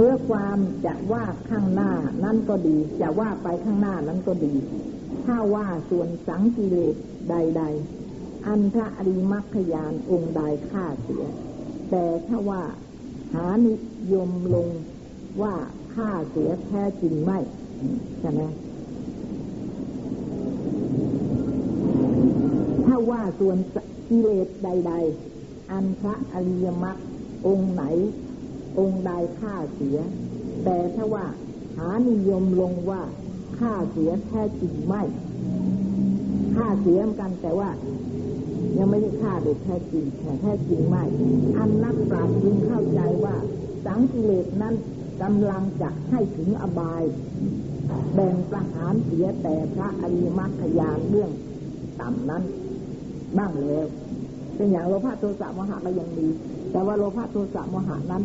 เนื้อความจะว่าข้างหน้านั้นก็ดี จะว่าไปข้างหน้านั้นก็ดี ถ้าว่าส่วนสังกิเลสใด ๆ อันพระอริมัคคยานองค์ใดฆ่าเสีย แต่ถ้าว่าหานิยมลงว่าฆ่าเสียแท้จริงไม่ใช่ไหมถ้าว่าส่วนกิเลสใด ๆ อันพระอริยมรรคองค์ไหน องค์ใดฆ่าเสีย แต่ถ้าว่าหานิยมลงว่าฆ่าเสียแท้จริงไม่ฆ่าเสียมกันแต่ว่ายังไม่ได้ฆ่าโดยแท้จริงแต่แท้จริงไม่อันนักปราชญ์จึงเข้าใจว่า สังกิเลสนั้นกำลังจะให้ถึงอบาย แบ่งประหารเสียแต่พระอริมัคคยานเรื่องต่ำนั้น บ้างแล้วเป็นอย่างโลภะโทสะโมหะก็ยังดีแต่ว่าโลภะโทสะโมหะนั้น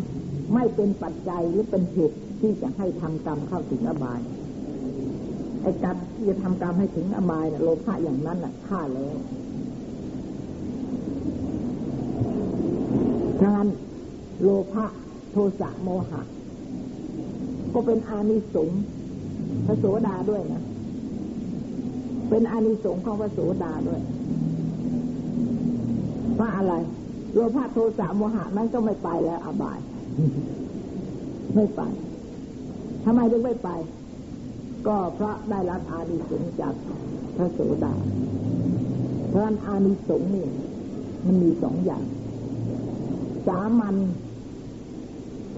ไม่เป็นปัจจัยหรือเป็นเหตุที่จะให้ทำกรรมเข้าถึงอบายไอ้กรรมที่จะทำกรรมให้ถึงอบายนะโลภะอย่างนั้นน่ะฆ่าแล้วดังนั้นโลภะโทสะโมหะ ก็เป็นอานิสงส์พระโสดาด้วยนะ เป็นอานิสงส์ของพระโสดาด้วย ว่าอะไร โลภะโทสะโมหะนั้นก็ไม่ไปแล้วอบาย ไม่ไปทำไมถึงไม่ไป ก็เพราะได้รับอานิสงส์จากพระโสดาเพราะอานิสงส์นี่มันมีสองอย่าง สามัญ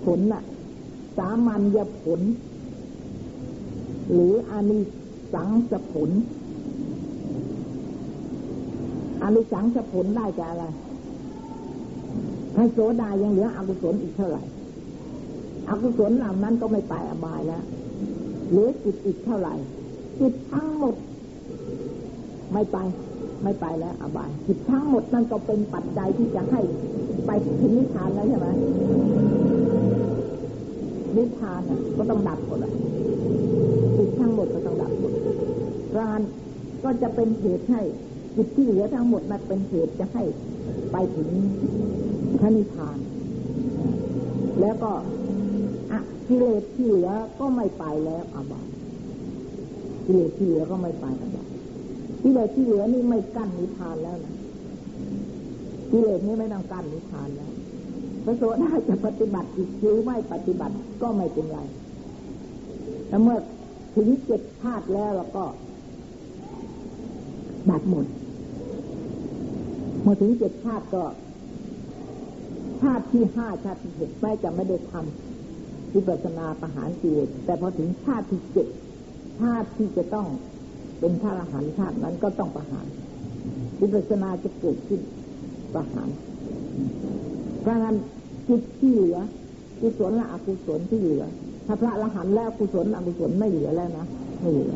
ผลน่ะ สามัญญผล หรืออานิสังสผลอานิสังสผลได้จากอะไร พระโสดายังเหลืออกุศลอีกเท่าไหร่อกุศลเหล่านั้นก็ไม่ไปอบายแล้วเหลือจิตอีกเท่าไหร่จิตทั้งหมด ไม่ไป ไม่ไปแล้ว อบายจิตทั้งหมดนั่นก็เป็นปัจจัยที่จะให้ไปถึงนิพพานแล้วใช่ไหมนิพพานน่ะก็ต้องดับหมดอะจิตทั้งหมดก็ต้องดับหมดการก็จะเป็นเหตุให้จิตที่เหลือทั้งหมดนั้นเป็นเหตุจะให้ไปถึง พระนิพพาน แล้วก็อะกิเลสที่เหลือก็ไม่ไปแล้วอบายกิเลสที่เหลือก็ไม่ไปอบายกิเลสที่เหลือนี่ไม่กั้นนิพพานแล้วนะกิเลสนี้ไม่ต้องกั้นนิพพานแล้วพระโสดาจะปฏิบัติอีกหรือไม่ปฏิบัติก็ไม่เป็นไรแต่เมื่อถึงเจ็ดชาติแล้วเราก็ดับหมดเมื่อถึงเจ็ดชาติก็าติที่ห้าชาติที่หกแม้จะไม่ได้ทำวิปัสนาประหารกิเลสแต่พอถึงชาติที่เจ็ดชาติที่จะต้องเป็นพระอรหันต์ชาตินั้นก็ต้องประหารวิปัสนาจะเกิดขึ้นประหารเพราะงั้นจิตที่เหลือกุศลและอกุศลที่เหลือถ้าพระอรหันต์แล้วกุศลอกุศลไม่เหลือแล้วนะไม่เหลือ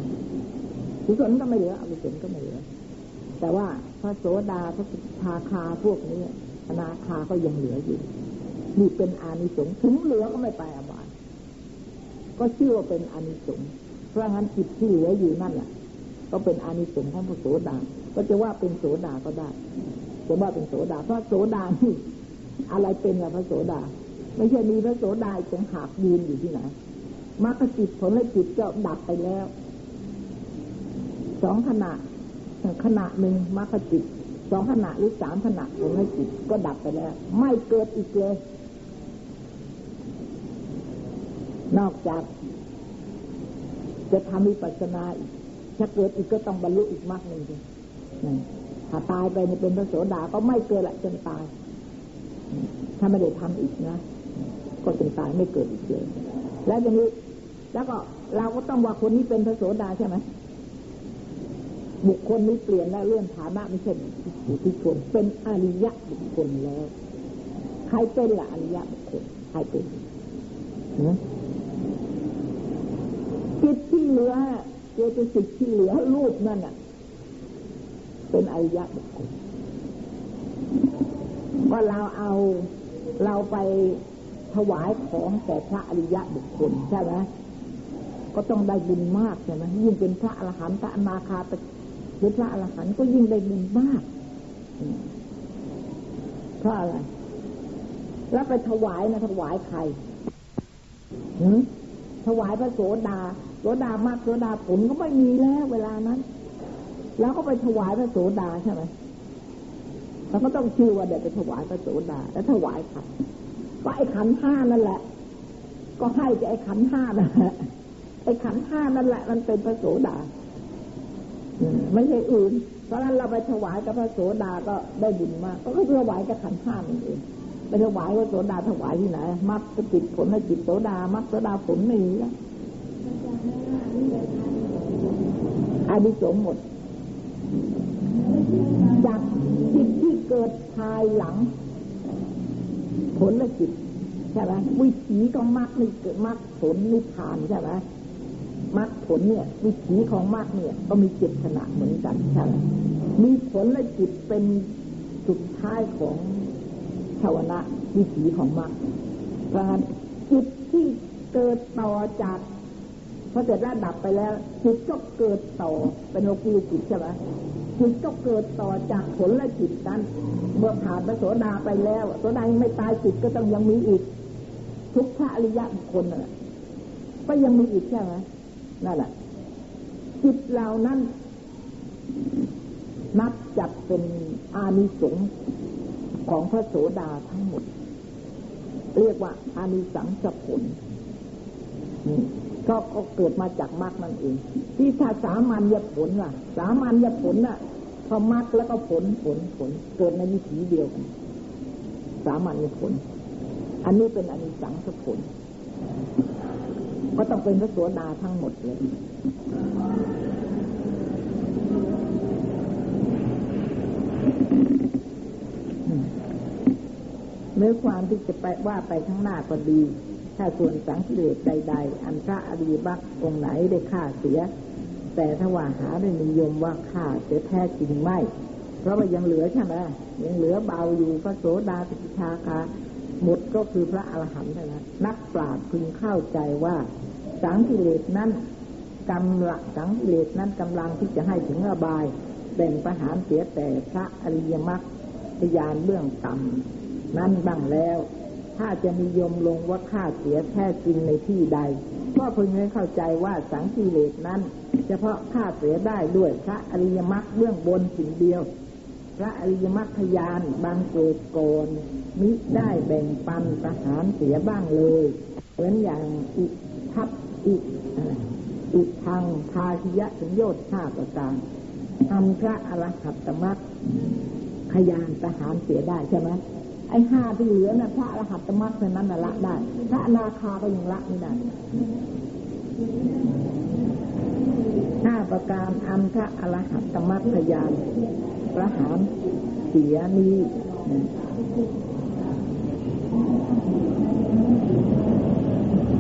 กุศลก็ไม่เหลืออกุศลก็ไม่เหลือ แต่ว่าพระโสดาพระชาคาพวกนี้ อนาคาก็ยังเหลืออยู่นี่เป็นอานิสงส์ถึงเหลือก็ไม่ไปอบายก็เชื่อว่าเป็นอานิสงส์เพราะงั้นจิตที่เหลืออยู่นั่นแหละก็เป็นอานิสงส์ของพระโสดา ก็จะว่าเป็นโสดาก็ได้จะว่าเป็นโสดาเพราะโสดาที่อะไรเป็นอะพระโสดา ไม่ใช่มีพระโสดาจะหากยืนอยู่ที่ไหนมรรคจิตผลและจิตก็ดับไปแล้วสองขณะขณะหนึ่งมรรคจิต สองขณะหรือสามขณะผลและจิตก็ดับไปแล้ว ไม่เกิดอีกเลย นอกจาก จะทำวิปัสสนาอีกถ้าเกิดอีกก็ต้องบรรลุอีกมากหนึ่งทีถ้าตายไปในเป็นพระโสดาก็ไม่เกิดละจนตาย ถ้าไม่ได้ทำอีกนะก็จนตายไม่เกิดอีกเลย แล้วอย่างนี้ แล้วก็เราก็ต้องว่าคนนี้เป็นพระโสดาใช่ไหม บุคคลนี้เปลี่ยนแล้วเลื่อนฐานะไม่ใช่บุคคลเป็นอริยะบุคคลแล้ว ใครเป็นละอริยะบุคคลใครเป็นจิตที่เหลือเจตสิกที่เหลือรูปนั่นอะ เป็นอริยะบุคคลก็เราเอาเราไปถวายของแก่พระอริยะบุคคลใช่ไหมก็ต้องได้บุญมากใช่ไหมยิ่งเป็นพระอรหันต์พระอนาคาห รือพระอรหันต์ก็ยิ่งได้บุญมากเพราะอะไร แล้วไปถวายนะถวายใครถวายพระโสดาโสดามากโสดาผลก็ไม่มีแล้วเวลานั้น แล้วก็ไปถวายพระโสดาใช่ไหมเราก็ต้องชื่อว่าเดี๋ยวไปถวายพระโสดา แล้วถวายขันก็ไอ้ขันห้านั่นแหละ ก็ให้จะไอ้ขันห้านั่นแหละไอ้ขันห้านั่นแหละ มันเป็นพระโสดา ไม่ใช่อื่น เพราะนั้นเราไปถวายกับพระโสดาก็ได้บุญมาก ก็คือถวายกับขันห้านั่นเองไปถวายว่าโสดาถวายที่ไหนมักจะจิตผลให้จิตโสดา มักโสดาผลไม่มีแล้วอาดิสงหมด จากจิตที่เกิดภายหลัง ผลและจิตใช่ไหมวิถีของมรรคนี่เกิดมรรคผลนิพพานใช่ไหม มรรคผลเนี่ย วิถีของมรรคเนี่ย ก็มีจิตขณะเหมือนกันใช่ไหมมีผลและจิตเป็นสุดท้ายของชาวนะวิถีของมรรคเพราะฉะนั้นจิตที่เกิดต่อจากพอเสร็จแล้วดับไปแล้ว จิตก็เกิดต่อเป็นโลกีจิตใช่ไหมจิตก็เกิดต่อจากผลและจิตนั้นเมื่อผ่านพระโสดาไปแล้วโสดายังไม่ตายจิตก็ต้องยังมีอีก ทุกพระอริยะบุคคลน่ะก็ยังมีอีกใช่ไหม นั่นแหละจิตเหล่านั้น นับจัดเป็นอานิสงส์ของพระโสดาทั้งหมด เรียกว่าอานิสังสผลก็ก็เกิดมาจากมรรคนั่นเอง ที่ถ้าสามัญญผลล่ะ สามัญญผลน่ะพอมรรคแล้วก็ผลผลผล เกิดในวิถีเดียวกัน สามัญญผล อันนี้เป็นอานิสังสผล ก็ต้องเป็นพระโสดาทั้งหมดเลยเนื้อความที่จะไปว่าไปข้างหน้าก็ดี ถ้าส่วนสังกิเลสใด ๆ อันพระอริบักองไหนได้ฆ่าเสีย แต่ถ้าว่าหาได้นิยมว่าฆ่าเสียแท้จริงไม่ เพราะว่ายังเหลือใช่ไหมยังเหลือเบาอยู่พระโสดาปิชาคาหมดก็คือพระอรหันต์เท่านั้นนักปราชญ์พึงเข้าใจว่า สังกิเลสนั้นกำลังสังกิเลสนั้นกำลังที่จะให้ถึงระบายแบ่งประหารเสียแต่พระอริยมรรคพยานเบื้องต่ำนั้นบ้างแล้ว ถ้าจะนิยมลงว่าค่าเสียแท้จริงในที่ใดก็เพิ่งให้เข้าใจว่าสังกิเลสนั้น เฉพาะค่าเสียได้ด้วยพระอริยมรรคเบื้องบนสิ่งเดียว พระอริยมรรคยานบางเกิดโกนมิได้แบ่งปันประหารเสียบ้างเลย เหมือนอย่างอิทับ อิอิทางพาชิยะถึงโยชน์ห้าประการทำพระอรหัตตมรรคขยานประหารเสียได้ใช่ไหมไอ้ห้าที่เหลือนะ่ะพระอรหัตตมรรคนั้นละได้ พระนาคาก็ยังละไม่ได้ห้าประการอันพระอรหัตตมรรคยานประหารเสียนี้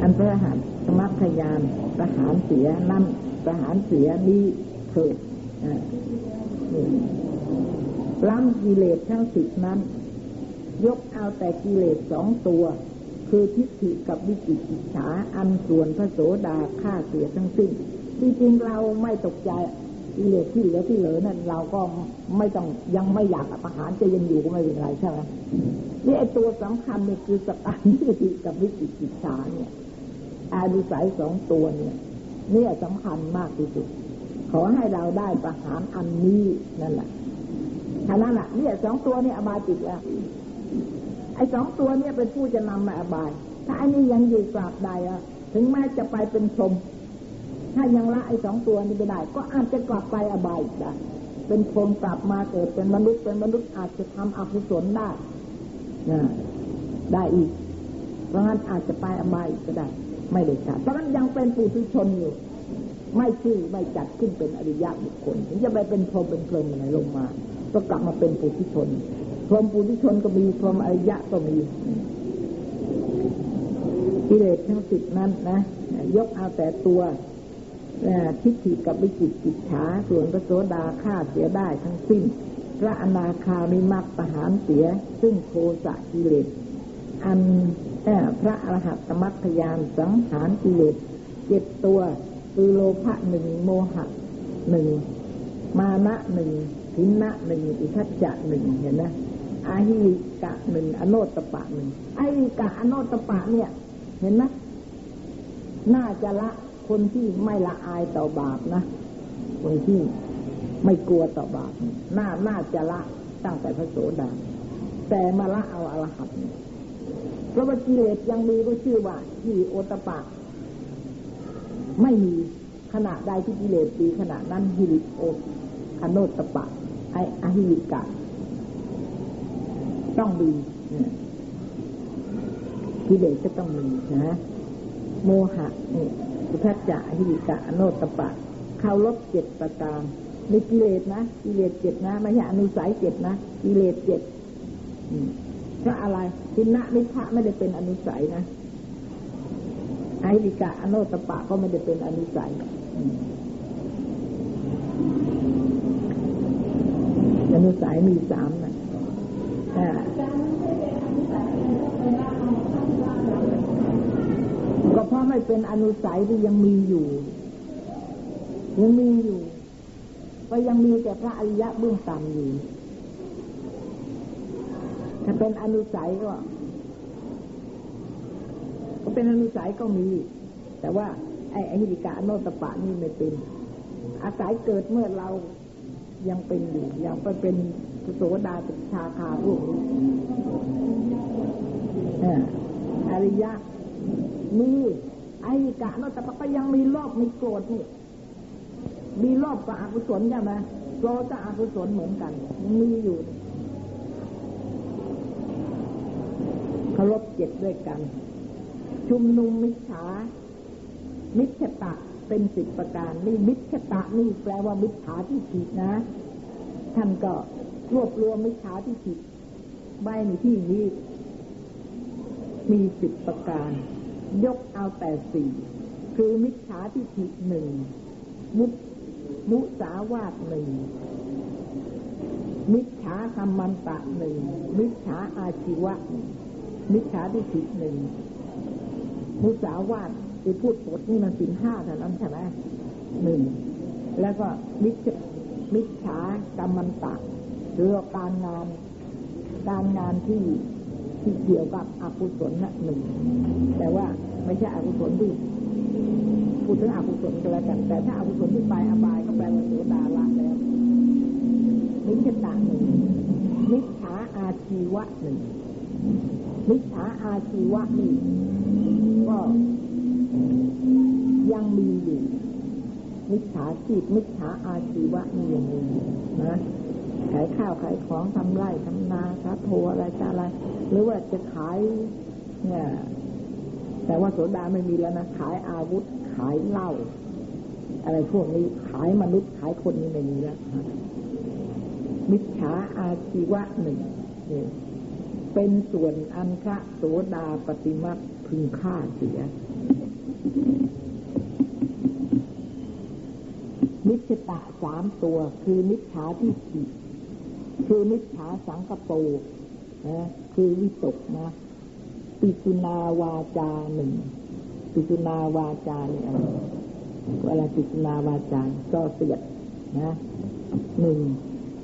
อันพระหัต มัครยานประหารเสียนั่นประหารเสียนี้เถิดล้ำกิเลสทั้งสิบนั้น ยกเอาแต่กิเลสสองตัว คือทิฏฐิกับวิจิกิจฉาอันส่วนพระโสดาฆ่าเสียทั้งสิ้นจริงเราไม่ตกใจกิเลสที่เหลือที่เหลือนั่นเราก็ไม่ต้องยังไม่อยากประหารจะยังอยู่ก็ไม่เป็นไรใช่ไหมนี่ไอตัวสำคัญเนี่ยคือสตานิติกับวิจิกิจฉาเนี่ย อานุสัยสองตัวเนี่ยเนี่ยสำคัญมากที่สุด ขอให้เราได้ประหารอันนี้นั่นแหละท่านั้นแหละเนี่ยสองตัวเนี่ยอบายติดแล้วไอ้สองตัวเนี่ยเป็นผู้จะนำมาอบาย ถ้าอันนี้ยังอยู่กราบใดอะถึงแม้จะไปเป็นชมถ้ายังละไอ้สองตัวนี้ไม่ได้ ก็อาจจะกลับไปอบายได้เป็นคนกลับมาเกิดเป็นมนุษย์เป็นมนุษย์อาจจะทำอกุศลได้นะได้อีก เพราะงั้นอาจจะไปอบายก็ได้ ไม่ได้ชัดเพราะงั้นยังเป็นปุถุชนอยู่ ไม่ชื่อไม่จัดขึ้นเป็นอริยะบุคคลถึงจะไปเป็นพรหมเป็นเพลิงอะไรลงมา ก็กลับมาเป็นปุถุชน พรหมปุถุชนก็มีพรหมอริยะก็มีกิเลสทั้งสิบนั้นนะยกเอาแต่ตัวทิฏฐิกับวิจิตจิตฉาส่วนพระโสดาฆ่าเสียได้ทั้งสิ้น พระอนาคามีมรรคประหารเสีย ซึ่งโคสะกิเลส อันพระอรหัตตมัคคยานสังหารกิเลสเจ็ดตัวคือโลภะหนึ่งโมหะหนึ่งมานะหนึ่งทินนะหนึ่งอิทัจจะหนึ่งเห็นไหมอาหิกะหนึ่งอโนตปะหนึ่งไอ้กะอโนตปะเนี่ย เห็นไหมน่าจะละคนที่ไม่ละอายต่อบาปนะคนที่ไม่กลัวต่อบาปน่าน่าจะละตั้งแต่พระโสดาแต่มาละเอาอรหัตเเพราะว่ากิเลสยังมีก็ชื่อว่าที่โอตปะ ไม่มีขณะใดที่กิเลสดีขณะนั้นฮิริโออโนตปะ ไออหิริกะ ต้องมีกิเลสก็ต้องมีนะโมหะนี่สุทัจจะหิริกะอโนตปะเขาลบเจ็ดประการในกิเลสนะกิเลสเจ็ดนะไม่ใช่อนุสัยเจ็ดนะกิเลสเจ็ด เพราะอะไรทินะนิพะไม่ได้เป็นอนุสัยนะไอริกะอโนตปะก็ไม่ได้เป็นอนุสัยอนุสัยมีสามนะก็เพราะไม่เป็นอนุสัยที่ยังมีอยู่ ยังมีอยู่ ก็ยังมีแต่พระอริยะเบื้องต่ำอยู่ ถ้าเป็นอนุสัยก็ ก็เป็นอนุสัยก็มี แต่ว่า ไอ้อหิริกาโนตปะนี่ไม่เป็น อาศัยเกิดเมื่อเรายังเป็นอยู่ยังไปเป็นโสดาติชาคาพวกนี้อริยะ มีไอ้กะเราแต่ก็ยังมีโลภมีโกรธนี่ มีโลภกับอกุศลใช่ไหมโกรธกับอกุศลเหมือนกัน มีอยู่ เคารพเจ็ดด้วยกัน ชุมนุมมิจฉา มิจฉตะเป็นสิบประการนี่มิจฉตะนี่แปลว่ามิจฉาที่ผิดนะ ท่านก็รวบรวมมิจฉาที่ผิดใบในที่นี้ มีสิบประการ ยกเอาแต่สี่คือมิจฉาทิฏฐิหนึ่งมุมุสาวาทหนึ่งมิจฉาคำมันตะหนึ่งมิจฉาอาชีวะ มิจฉาทิฏฐิหนึ่งมุสาวาทที่พูดปดนี่มันสินห้าเท่านั้นใช่ไหมหนึ่งแล้วก็มิจมิจฉากรรมันตะหรือการงาน การงานที่ที่เกี่ยวกับอกุศลนะหนึ่งแต่ว่าไม่ใช่อกุศลที่พูดถึงอกุศลก็แล้วกัน แต่ถ้าอกุศลที่ไปอบายก็แปลว่าโสดาละแล้วมิจฉาหนึ่งมิจฉาอาชีวะหนึ่ง มิจฉาอาชีวะนี่ก็ยังมีอยู่มิจฉาชีพมิจฉาอาชีวะนี่ยังมีนะขายข้าวขายของทำไร่ทำนาค้าโทอะไรจะอะไร หรือว่าจะขาย เนี่ย แต่ว่าโสดาไม่มีแล้วนะขายอาวุธขายเหล้าอะไรพวกนี้ขายมนุษย์ขายคนนี้ไม่มีแล้วมิจฉาอาชีวะหนึ่ง เป็นส่วนอันคะโสดาปฏิมาพึงฆ่าเสียมิจฉาสามตัวคือมิจฉาที่ผิคือมิจฉาสังกปูนะคือวิตกนะปิสุนาวาจาหนึ่งปิสุนาวาจาเนี่ยอะไรอะไรปิสุนาวาจาก็เสียดนะหนึ่ง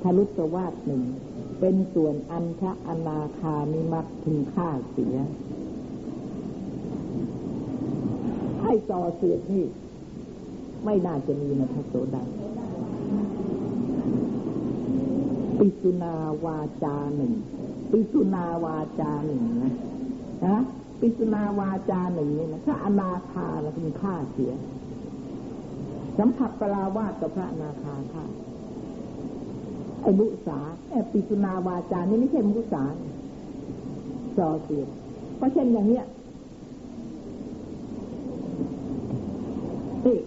ทะลุสวาสหนึ่ง เป็นส่วนอันทะอนาคามิมักถึงฆ่าเสีย ให้ต่อเสียดนี่ ไม่น่าจะมีนะพระโสดาปิสุนาวาจาหนึ่งปิสุนาวาจาหนึ่งนะนะปิสุนาวาจาหนึ่งนี่นะถ้าอนาคาเราเป็นฆ่าเสีย สัมผัสปราวากับพระอนาคาฆ่า ไอ้มุสาไอ้ปิสุนาวาจานี่ไม่ใช่มุสาจอเสียเพราะเช่นอย่างเนี้ยนี่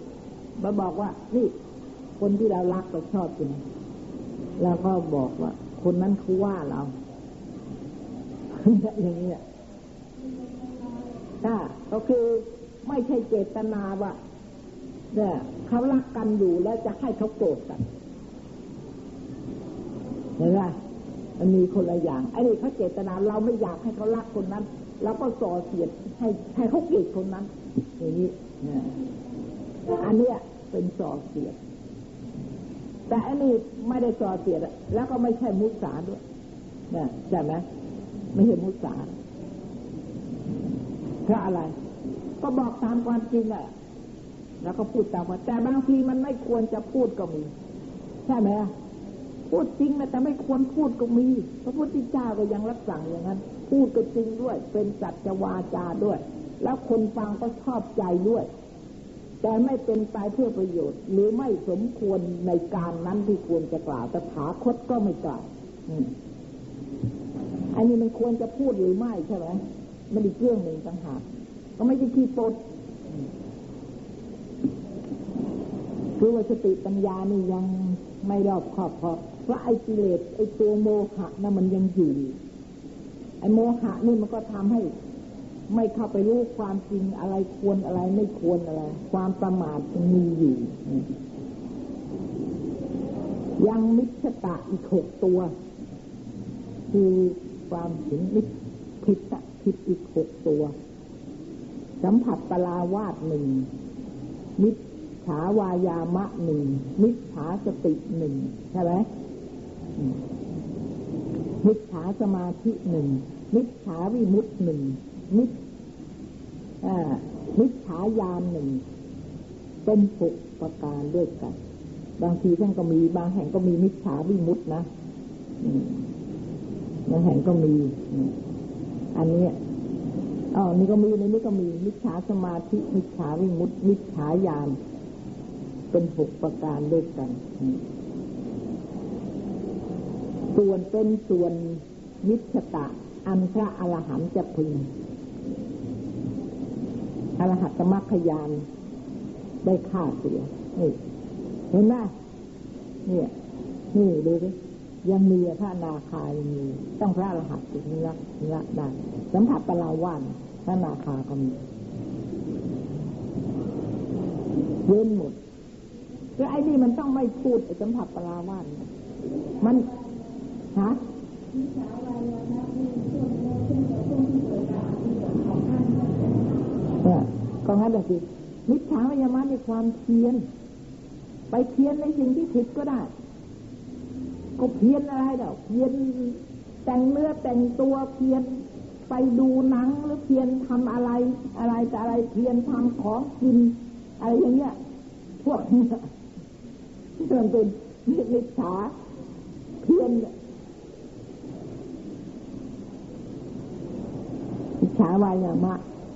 มาบอกว่า นี่ คนที่เรารักเราชอบจริงแล้วก็บอกว่า คนนั้นเขาว่าเราอย่างนี้ถ้าก็คือไม่ใช่เจตนาว่าเนี่ยเขารักกันอยู่แล้วจะให้เขาโกรธกัน เห็นไหมมันมีคนละอย่างไอ้นี่เขาเจตนาเราไม่อยากให้เขารักคนนั้นเราก็ส่อเสียดให้ให้เขาเกลียดคนนั้นอย่างนี้อันเนี้ยเป็นส่อเสียด แต่อันนี้ไม่ได้จอเสียดแล้วก็ไม่ใช่มุสาด้วยเนี่ยใช่ไหมไม่ใช่มุสาเพราะอะไร ก็บอกตามความจริงแหละแล้วก็พูดตามว่าแต่บางทีมันไม่ควรจะพูดก็มี ใช่ไหม พูดจริงนะแต่ไม่ควรพูดก็มี พระพุทธเจ้าก็ยังรับสั่งอย่างนั้น พูดก็จริงด้วย เป็นจัจวาจาด้วย แล้วคนฟังก็ชอบใจด้วย แต่ไม่เป็นไปเพื่อประโยชน์ หรือไม่สมควรในการนั้นที่ควรจะกล่าวแต่ถาคตก็ไม่กล่าวอันนี้มันควรจะพูดหรือไม่ใช่ไหมมันอีกเรื่องหนึ่งต่างหากก็ไม่ใช่ขี้ปด คือว่าสติปัญญานี่ยังไม่รอบครอบพอเพราะไอ้กิเลสไอ้ตัวโมหะนั่นมันยังอยู่ไอ้โมหะนี่มันก็ทำให้ ไม่เข้าไปรู้ความจริงอะไรควรอะไรไม่ควรอะไร ความประมาทมันมีอยู่ ยังมิชตะอีกหกตัว คือความถึงมิผิดผิดอีกหกตัว สัมผัสปลาวาดหนึ่งมิ ฉาวายามะหนึ่งมิจฉาสติหนึ่งใช่ไหมมิจฉาสมาธิหนึ่งมิจฉาวิมุตหนึ่งมิจมิจฉายานหนึ่งเป็นหกประการด้วยกัน บางทีท่านก็มีบางแห่งก็มีมิจฉาวิมุตนะบางแห่งก็มี อันนี้อ๋อนี่ก็มีในนี้ก็มีมิจฉาสมาธิ มิจฉาวิมุตมิจฉายาน เป็นหกประการด้วยกัน ส่วนเป็นส่วนนิชตะ อันพระอรหันต์จะพึงอรหัตมรรคยานได้ฆ่าเสียนี่เห็นไหมเนี่ย นี่ดูดิยังมีพระนาคายมีต้องพระอรหันต์ถึงละละได้สัมผัสปลาว่านพระนาคาก็มีเว้นหมด คือไอ้นี่มันต้องไม่พูดไอ้สัมผัสปลาวานมันฮะเนี่ยก็งั้นเลยสิมิจฉาวิญญาณในความเพียนไปเพียนในสิ่งที่ผิดก็ได้ ก็เพียนอะไรเด้อเพียนแต่งเนื้อแต่งตัวเพียนไปดูหนังหรือเพียนทำอะไรอะไรแต่อะไรเพียนทำของกินอะไรอย่างเงี้ยพวก นี้เป็นมิจฉาเพียนมิจฉาวายามะ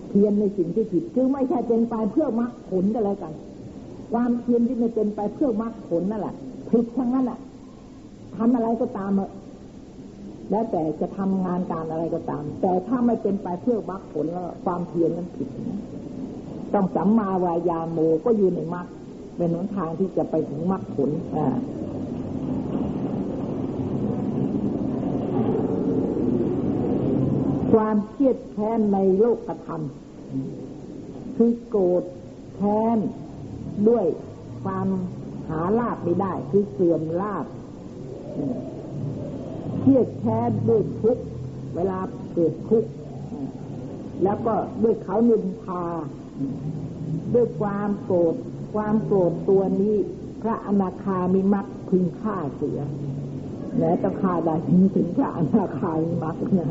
เพียนในสิ่งที่ผิดคือไม่ใช่เป็นไปเพื่อมรรคผลก็แล้วกัน ความเพียนที่ไม่เป็นไปเพื่อมรรคผลนั่นแหละผิดทั้งนั้นแหละทำอะไรก็ตามแล้วแต่จะทำงานการอะไรก็ตาม แต่ถ้าไม่เป็นไปเพื่อมรรคผลแล้วความเพียรนั้นผิด ต้องสัมมาวายาโมก็อยู่ในมรรค เป็นหนทางที่จะไปถึงมรรคผลความเครียดแค้นในโลกกระทำคือโกรธแค้นด้วยความหาลาบไม่ได้ คือเสื่อมลาบเครียดแค้นด้วยทุกเวลาเกิดทุกแล้วก็ด้วยเขานินทา ด้วยความโกรธ ความโกรธตัวนี้ พระอนาคามีมักพึงฆ่าเสียแม้จะฆ่าได้ถึงพระอนาคามีมักนี่ย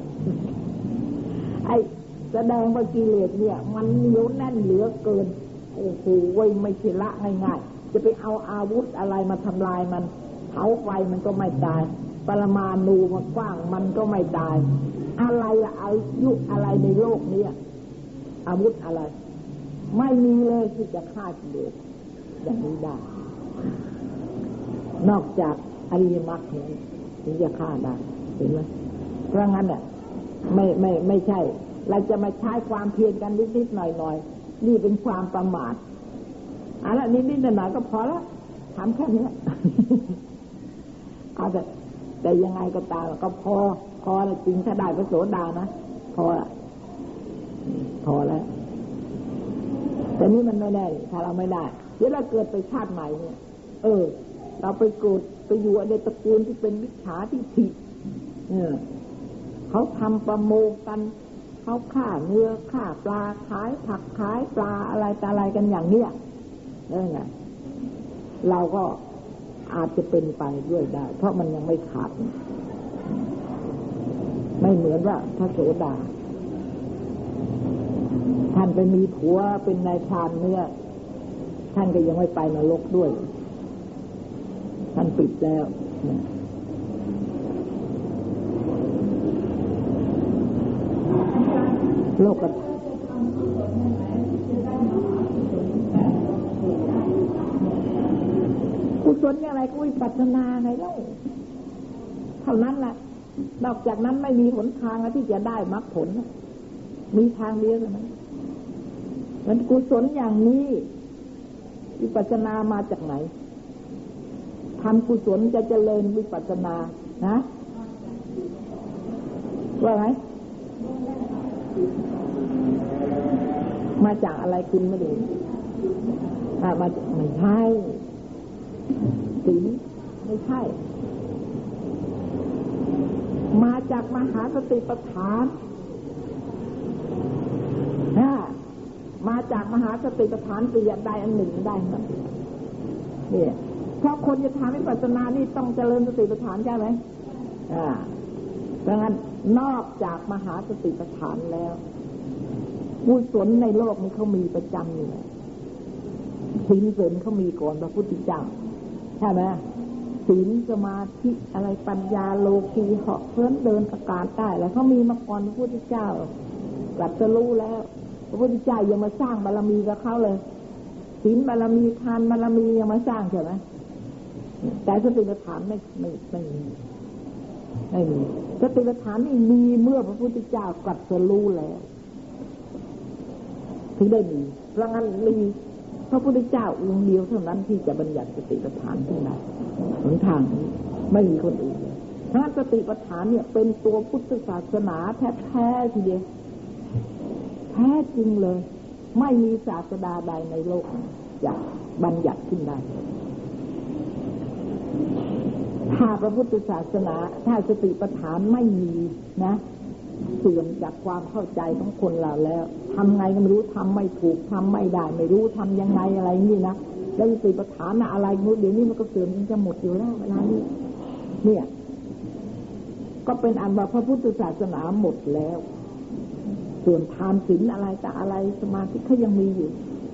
ไอแสดงว่ากิเลสเนี่ย มันเหนียวแน่นเหลือเกินโอ้โหไม่ช่ละง่ายๆจะไปเอาอาวุธอะไรมาทำลายมันเผาไฟมันก็ไม่ตาย ปรมาณูมากว้างมันก็ไม่ตาย อะไรละอายุอะไรในโลกนี้อาวุธอะไร ไม่มีเลยที่จะฆ่ากิเลส อย่างนี้ได้ นอกจากอริยมรรคนี้ถึงจะฆ่าได้เห็นไหมเพราะงั้นเนี่ยไม่ไม่ไม่ใช่ เราจะมาใช้ความเพียรกันนิดๆหน่อยๆนี่เป็นความประมาทอันนี้นิดๆหน่อยๆก็พอละทำแค่นี้เอาแต่แต่ยังไงก็ตามก็พอ พอจริงถ้าได้พระโสดานะพอพอแล้วแต่นี้มันไม่ได้ ถ้าเราไม่ได้ เดี๋ยวเราเกิดไปชาติใหม่เนี่ย เออ เราไปโกรธไปอยู่ในตระกูลที่เป็นวิชาที่ผิดเออเขาทำประโมงกัน เขาฆ่าเนื้อฆ่าปลาขายผักขายปลาอะไรต่อะไรกันอย่างเนี้ยเออไงเราก็อาจจะเป็นไปด้วยได้ เพราะมันยังไม่ขาด ไม่เหมือนว่าพระโสดา ท่านไปมีผัวเป็นนายพรานเนื้อ ท่านก็ยังไม่ไปนรกด้วย ท่านปิดแล้วโลกกุศลอะไรก็วิปัสสนาไงเล่าเท่านั้นแหละนอกจากนั้นไม่มีหนทางที่จะได้มรรคผล มีทางเดียวเท่านั้นมันกุศลอย่างนี้ วิปัสสนามาจากไหนทำกุศลจะเจริญวิปัสสนานะว่าไงมาจากอะไรคุณไม่รู้มาไม่ใช่ศีลไม่ใช่ มาจากมหาสติปัฏฐานนะ มหาสติปัฏฐานปียใดอันหนึ่งได้ครับเนี่ยเพราะคนจะทำให้ปัสนานี่ต้องเจริญสติปัฏฐานใช่ไหมอ่าดังนั้นนอกจากมหาสติปัฏฐานแล้วกุศลในโลกนี้เขามีประจำอยู่ศีลศีลเขามีก่อนพระพุทธเจ้าใช่ไหมศีลสมาธิอะไรปัญญาโลกีเหาะเพื่อนเดินอากาศได้แล้วเขามีมาก่อนพระพุทธเจ้ากัดจะรู้แล้ว ระพุทธเจ้ายังมาสร้างบารมีกับเขาเลยศีลบารมีทานบารมียังมาสร้างใช่ไหมแต่สติปัฏฐานไม่ไม่ไม่มีไม่มีสติปัฏฐานนี่มีเมื่อพระพุทธเจ้ากัดจะรู้แล้วถึงได้มีเพราะงั้นมีพระพุทธเจ้าองค์เดียวเท่านั้นที่จะบัญญัติสติปัฏฐานขึ้นมาหนทางนี้ไม่มีคนอื่นเลยถ้าสติปัฏฐานเนี่ยเป็นตัวพุทธศาสนาแท้ๆทีเดียว แท้จริงเลย ไม่มีศาสดาใดในโลกจะบัญญัติขึ้นได้ถ้าพระพุทธศาสนา ถ้าสติปัฏฐานไม่มีนะ เสื่อมจากความเข้าใจของคนเราแล้วทำไงก็ไม่รู้ทำไม่ถูกทำไม่ได้ ไม่รู้ทำยังไงอะไรนี่นะแล้วสติปัฏฐานอะไรนู้เดี๋ยวนี้มันก็เสื่อมมันจะหมดอยู่แล้วเวลานี้เนี่ย ก็เป็นอันว่าพระพุทธศาสนาหมดแล้ว ส่วนทานศีลอะไรแต่อะไรสมาธิเขายังมีอยู่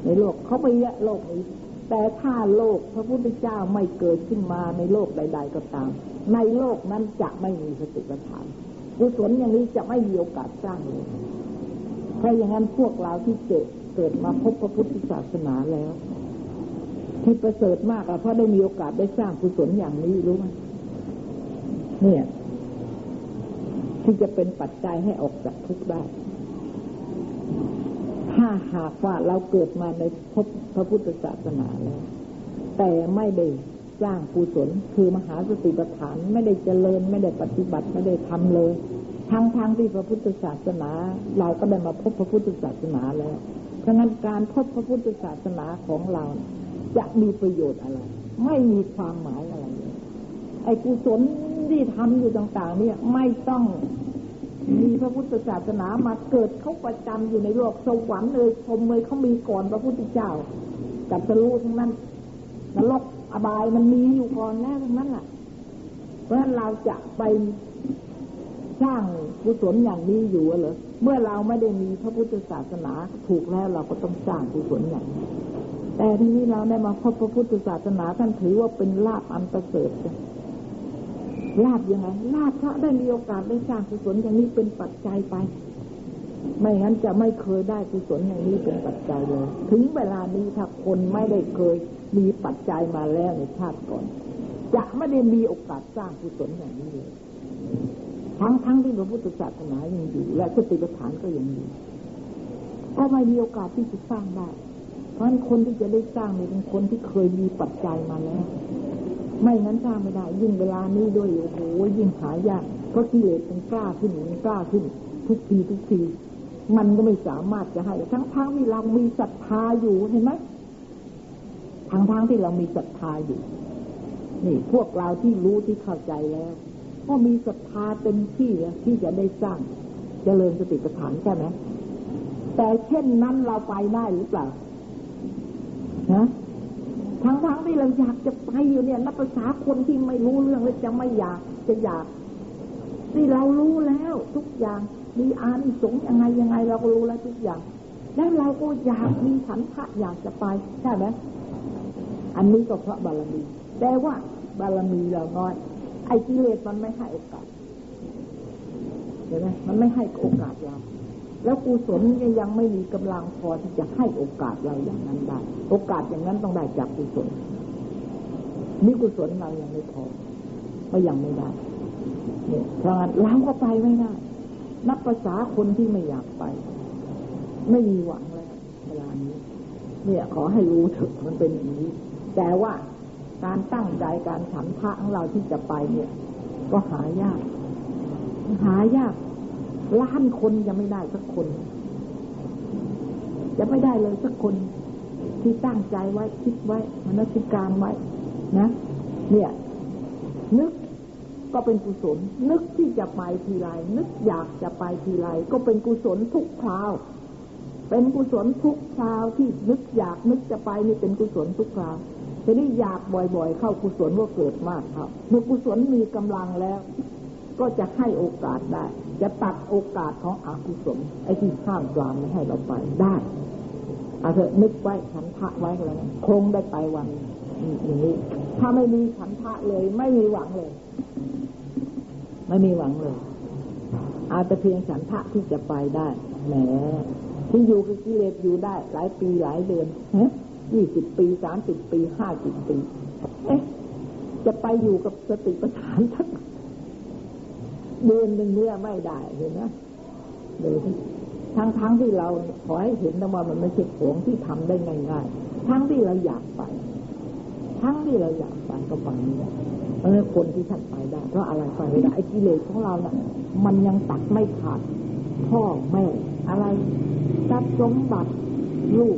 ในโลกเขาไปเยอะโลกนี้ แต่ถ้าโลกพระพุทธเจ้าไม่เกิดขึ้นมาในโลกใด ๆ ก็ตาม ในโลกนั้นจะไม่มีสติปัฏฐานกุศลอย่างนี้จะไม่มีโอกาสสร้างเลยเพราะอย่างนั้นพวกเราที่เกิดเกิดมาพบพระพุทธศาสนาแล้ว ที่ประเสริฐมากอะเพราะได้มีโอกาสได้สร้างกุศลอย่างนี้รู้ไหมเนี่ย ที่จะเป็นปัจจัยให้ออกจากทุกข์ได้ หากว่าเราเกิดมาในพบพระพุทธศาสนาแล้ว แต่ไม่ได้สร้างกุศลคือมหาสติปัฏฐานไม่ได้เจริญ ไม่ได้ปฏิบัติไม่ได้ทำเลยทั้งทางที่พระพุทธศาสนา เราก็ได้มาพบพระพุทธศาสนาแล้วฉะนั้นการพบพระพุทธศาสนาของเรา จะมีประโยชน์อะไร ไม่มีความหมายอะไรเลยไอ้กุศลที่ทำอยู่ต่าง ๆ เนี่ยไม่ต้อง มีพระพุทธศาสนามาเกิดเขาประจำอยู่ในโลกสวรรค์เลยพรมเลยเขามีก่อนพระพุทธเจ้าจับจะรู้ทั้งนั้นนรกอบายมันมีอยู่ก่อนแล้วทั้งนั้นแหละเพราะฉะนั้นเราจะไปสร้างกุศลอย่างนี้อยู่เหรอเมื่อเราไม่ได้มีพระพุทธศาสนาถูกแล้วเราก็ต้องสร้างกุศลอย่างนี้แต่ทีนี้เราได้มาพบพระพุทธศาสนาท่านถือว่าเป็นลาภอันประเสริฐ ลาบยังไงลาบพระได้มีโอกาสได้สร้างกุศลอย่างนี้เป็นปัจจัยไป ไม่งั้นจะไม่เคยได้กุศลอย่างนี้เป็นปัจจัยเลย ถึงเวลานี้ถ้าคนไม่ได้เคยมีปัจจัยมาแล้วในชาติก่อน จะไม่ได้มีโอกาสสร้างกุศลอย่างนี้เลยทั้งทั้งที่พระพุทธศาสนายังอยู่ และสติปัฏฐานก็ยังอยู่ก็ไม่มีโอกาสที่จะสร้างได้เพราะฉะนั้นคนที่จะได้สร้างเป็นคนที่เคยมีปัจจัยมาแล้ว ไม่งั้นสร้างไม่ได้ ยิ่งเวลานี้ด้วยโอ้โหยิ่งหายากเพราะกิเลสมันกล้าขึ้นมันกล้าขึ้น ทุกทีทุกที มันก็ไม่สามารถจะให้ ทั้งทางที่เรามีศรัทธาอยู่เห็นไหมทางทางที่เรามีศรัทธาอยู่ นี่ พวกเราที่รู้ที่เข้าใจแล้วก็มีศรัทธาเต็มที่ที่จะได้สร้างจเจริญสติปัฏฐานใช่ไหมแต่เช่นนั้นเราไปได้หรือเปล่านะ ทั้งๆทที่เราอยากจะไปอยู่เนี่ยนับภาษาคนที่ไม่รู้เรื่องเลยจะไม่อยากจะอยาก ที่เรารู้แล้ว ทุกอย่างมีอานิสงส์ยังไงยังไง เราก็รู้แล้วทุกอย่าง แล้วเราก็อยากมีฉันทะอยากจะไปใช่ไหมอันนี้ก็เพราะบารมีแต่ว่าบารมีเราน้อย ไอ้กิเลสมันไม่ให้โอกาสเห็นไหมมันไม่ให้โอกาสเรา แล้วกุศลยังไม่มีกำลังพอที่จะให้โอกาสเราอย่างนั้นได้ โอกาสอย่างนั้นต้องได้จากกุศลนี่กุศลเรายังไม่พอก็ยังไม่ได้เนี่ยเพราะงั้นเราก็ไปไม่ได้นับภาษาคนที่ไม่อยากไป ไม่มีหวังแล้วเวลานี้ เนี่ยขอให้รู้เถอะมันเป็นอย่างนี้ แต่ว่าการตั้งใจการฉันทะของเราที่จะไปเนี่ย ก็หายาก หายาก ล้านคนยังไม่ได้สักคนจะไม่ได้เลยสักคนที่ตั้งใจไว้คิดไว้มนสิการไว้นะ เนี่ย นึกก็เป็นกุศล นึกที่จะไปทีไรนึกอยากจะไปทีไรก็เป็นกุศลทุกคราว เป็นกุศลทุกคราวที่นึกอยากนึกจะไปนี่เป็นกุศลทุกคราวทีนี้อยากบ่อยๆ เข้ากุศลก็เกิดมากครับเมื่อกุศลมีกำลังแล้ว ก็จะให้โอกาสได้ จะตัดโอกาสของอกุศลไอ้ที่ข้ามกลางไม่ให้เราไปได้เอาเถอะนึกไว้ฉันทะไว้แล้วคงได้ไปวันอย่างนี้ถ้าไม่มีฉันทะเลย ไม่มีหวังเลย ไม่มีหวังเลยอาจจะเพียงฉันทะที่จะไปได้แหมที่อยู่กับกิเลสอยู่ได้ หลายปีหลายเดือนยี่สิบปีสามสิบปีห้าสิบปี เอ๊ะ จะไปอยู่กับสติปัฏฐานทัก เดือนหนึ่งเนี่ยไม่ได้เห็นไหมเดี๋ยวทั้งทั้งที่เราขอให้เห็นนะว่ามันไม่ใช่ของที่ทำได้ง่ายๆทั้งที่เราอยากไป ทั้งที่เราอยากไปก็ไปไม่ได้เพราะคนที่ท่านไปได้ เพราะอะไรไปไม่ได้ไอ้กิเลสของเราเนะ่ะมันยังตัดไม่ขาดพ่อแม่อะไรทรัพย์สมบัติลูก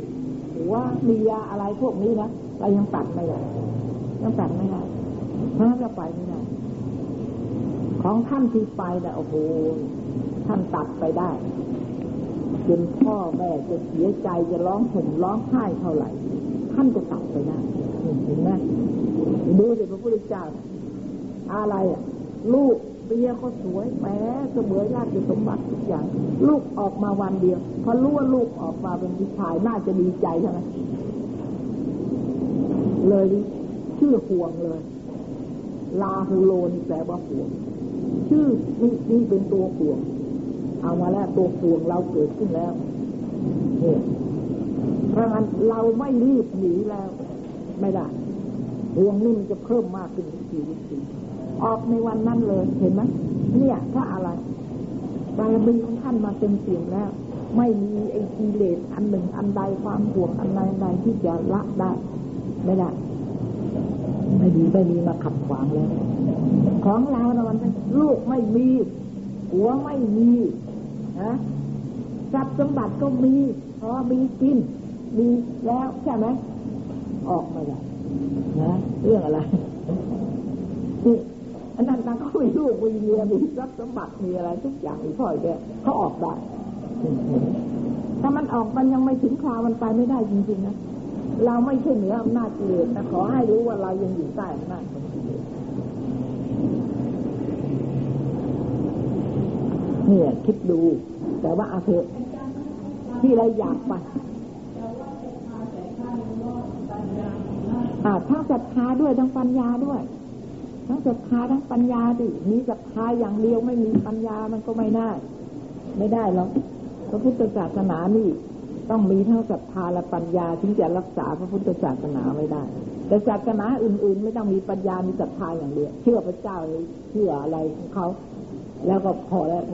หัวเมียอะไรพวกนี้นะเรายังตัดไม่ได้ยังตัดไม่ได้เพราะเราไปไม่ได้ ของท่านที่ไปนะโอ้โหท่านตัดไปได้จนพ่อแม่จะเสียใจจะร้องห่มร้องไห้เท่าไหร่ ท่านจะตัดไปได้เห็นไหมดูสิพระพุทธเจ้าอะไรอะ ลูกเบียก็สวยแหมเสมอญาติสมบัติทุกอย่าง ลูกออกมาวันเดียวพอรู้ว่าลูกออกมาเป็นผู้ชายน่าจะดีใจใช่ไหมเลยชื่อห่วงเลย ลาฮูโลนแปลว่าห่วง ชื่อนี่นี่เป็นตัวห่วง เอามาแล้วตัวห่วงเราเกิดขึ้นแล้วเนี่ยเพราะงั้นเราไม่รีบหนีแล้ว ไม่ได้ห่วงนี่มันจะเพิ่มมากขึ้นทีทีออกในวันนั้นเลยเห็นไหมเนี่ยเพราะอะไรบารมีของท่านมาเต็มเปี่ยมแล้ว ไม่มีไอ้กิเลสอันหนึ่งอันใดความห่วงอันใดใดที่จะละได้ ไม่ได้ ไม่ดีไม่มีมาขัดขวางแล้ว ของเรานะมันลูกไม่มีหัวไม่มีนะทรัพย์สมบัติก็มีพอมีกิน มีแล้วใช่ไหมออกมาได้นะเรื่องอะไรนี่อันนั้นตาเขามีลูกมีเมียมีทรัพย์สมบัติมีอะไร ทุกอย่างมีพ่อแกเขาออกได้ถ้ามันออกมันยังไม่ถึงคราวมันไปไม่ได้จริงๆนะเราไม่ใช่เหนืออำนาจกิเลสนะขอให้รู้ว่าเรายังอยู่ใต้อำนาจของ เนี่ยคิดดู แต่ว่าอาเถอะที่เราอยากไปอ่าทั้งศรัทธาด้วยทั้งปัญญาด้วย ทั้งศรัทธาทั้งปัญญาดิมีศรัทธาอย่างเดียวไม่มีปัญญามันก็ไม่ได้ ไม่ได้หรอกพระพุทธศาสนานี่ต้องมีทั้งศรัทธาและปัญญาถึงจะรักษาพระพุทธศาสนาไว้ได้ แต่ศาสนาอื่น ๆ ไม่ต้องมีปัญญามีศรัทธาอย่างเดียวเชื่อพระเจ้าเชื่ออะไรของเขา แล้วก็พอแล้ว